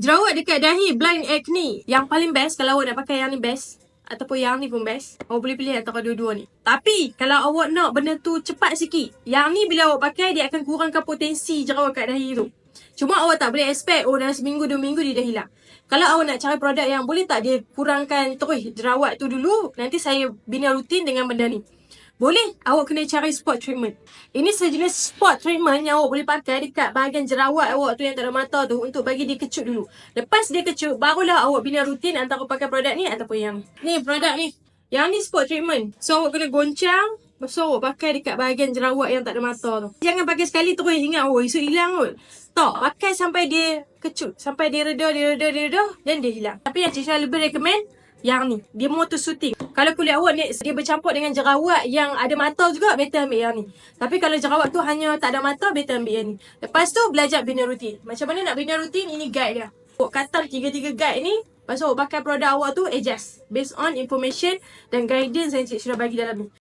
Jerawat dekat dahi blind acne. Yang paling best kalau awak nak pakai yang ni best. Ataupun yang ni pun best. Awak boleh pilih antara dua-dua ni. Tapi kalau awak nak benda tu cepat sikit. Yang ni bila awak pakai dia akan kurangkan potensi jerawat kat dahi tu. Cuma awak tak boleh expect oh dalam seminggu dua minggu dia dah hilang. Kalau awak nak cari produk yang boleh tak dia kurangkan terus jerawat tu dulu. Nanti saya bina rutin dengan benda ni. Boleh, awak kena cari spot treatment. Ini sejenis spot treatment yang awak boleh pakai dekat bahagian jerawat awak tu yang tak ada mata tu untuk bagi dia kecut dulu. Lepas dia kecut, barulah awak bina rutin antara pakai produk ni ataupun yang ni. Produk ni. Yang ni spot treatment. So awak kena goncang, tu awak pakai dekat bahagian jerawat yang tak ada mata tu. Jangan pakai sekali terus ingat, oh esok hilang kot. Tak, pakai sampai dia kecut. Sampai dia reda, dia reda, dia reda, dan dia hilang. Tapi yang Cisha lebih recommend, yang ni. Dia motor shooting. Kalau kulit awak ni, dia bercampur dengan jerawat yang ada mata juga, better ambil yang ni. Tapi kalau jerawat tu hanya tak ada mata, better ambil yang ni. Lepas tu, belajar bina rutin. Macam mana nak bina rutin, ini guide dia. Awak kata tiga-tiga guide ni, Lepas tu awak pakai produk awak tu, adjust. Based on information dan guidance yang Cik Syurah bagi dalam ni.